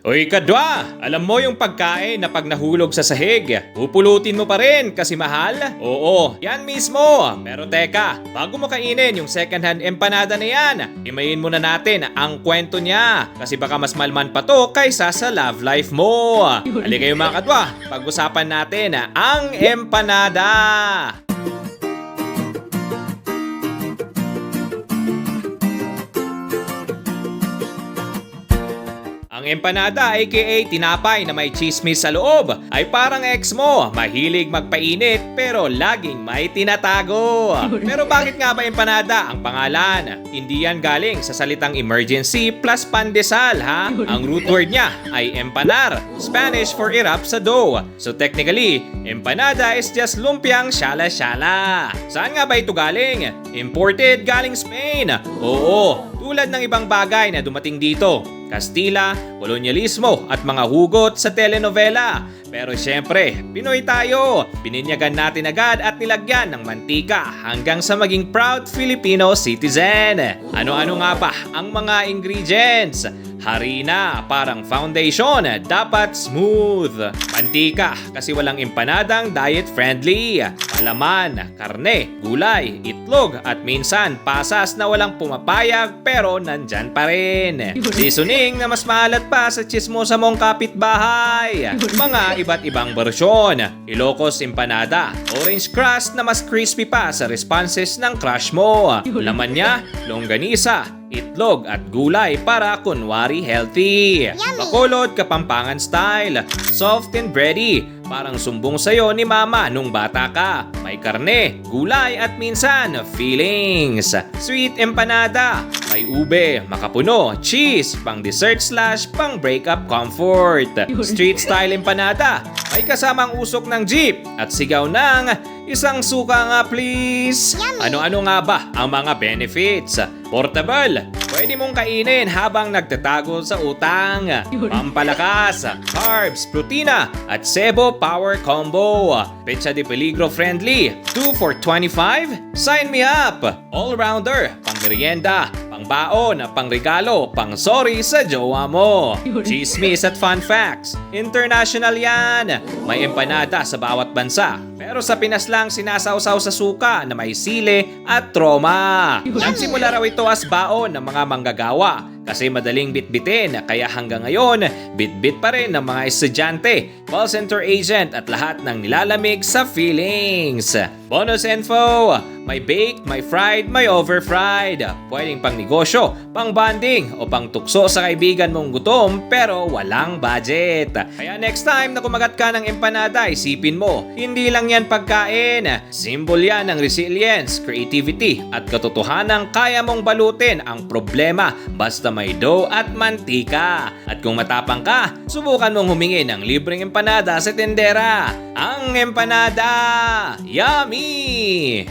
Uy, kadwa! Alam mo yung pagkain na pag nahulog sa sahig, pupulutin mo pa rin kasi mahal? Oo, yan mismo! Pero teka, bago mo kainin yung second hand empanada na yan, himayin muna natin ang kwento niya kasi baka mas malman pa to kaysa sa love life mo. Halika kayo mga kadwa, pag-usapan natin ang empanada! Empanada aka tinapay na may chismis sa loob ay parang ex mo, mahilig magpainit pero laging may tinatago. Pero bakit nga ba empanada ang pangalan? Hindi yan galing sa salitang emergency plus pandesal ha? Ang root word niya ay empanar, Spanish for irap sa dough. So technically, empanada is just lumpiang shala-shala. Saan nga ba ito galing? Imported galing Spain. Oo, tulad ng ibang bagay na dumating dito. Kastila, kolonyalismo at mga hugot sa telenovela. Pero syempre, Pinoy tayo. Bininyagan natin agad at nilagyan ng mantika hanggang sa maging proud Filipino citizen. Ano-ano nga ba ang mga ingredients? Harina, parang foundation, dapat smooth. Mantika, kasi walang empanadang diet friendly. Palaman, karne, gulay, itlog, at minsan pasas na walang pumapayag pero nandyan pa rin. Seasoning na mas maalat pa sa chismosa mong kapitbahay. Mga iba't ibang bersyon. Ilocos empanada, orange crust na mas crispy pa sa responses ng crush mo. Laman niya, longganisa, itlog at gulay para kunwari healthy. Bacolod Kapampangan style, soft and bready, parang sumbong sa'yo ni mama nung bata ka. May karne, gulay at minsan fillings. Sweet empanada, may ube, makapuno, cheese, pang dessert slash pang breakup comfort. Street style empanada, may kasamang usok ng jeep at sigaw ng isang suka nga please. Ano-ano nga ba ang mga benefits? Portable, pwede mong kainin habang nagtatago sa utang. Pampalakas, carbs, protina, at sebo power combo. Pecha de peligro friendly, 2 for 25? Sign me up! All-rounder, pang merienda, pang baon, pang regalo, pang sorry sa jowa mo. Chismis at fun facts. International yan. May empanada sa bawat bansa. Pero sa Pinas lang sinasawsaw sa suka na may sile at troma. Nagsimula raw ito as baon ng mga manggagawa kasi madaling bitbitin kaya hanggang ngayon bitbit pa rin ng mga estudyante, call center agent at lahat ng nilalamig sa feelings. Bonus info! May baked, may fried, may over-fried. Pwedeng pang negosyo, pang banding o pang tukso sa kaibigan mong gutom pero walang budget. Kaya next time na kumagat ka ng empanada, isipin mo, hindi lang yan pagkain. Symbol yan ng resilience, creativity at katotohanang kaya mong balutin ang problema basta may dough at mantika. At kung matapang ka, subukan mong humingi ng libreng empanada sa tendera. Ang empanada! Yummy!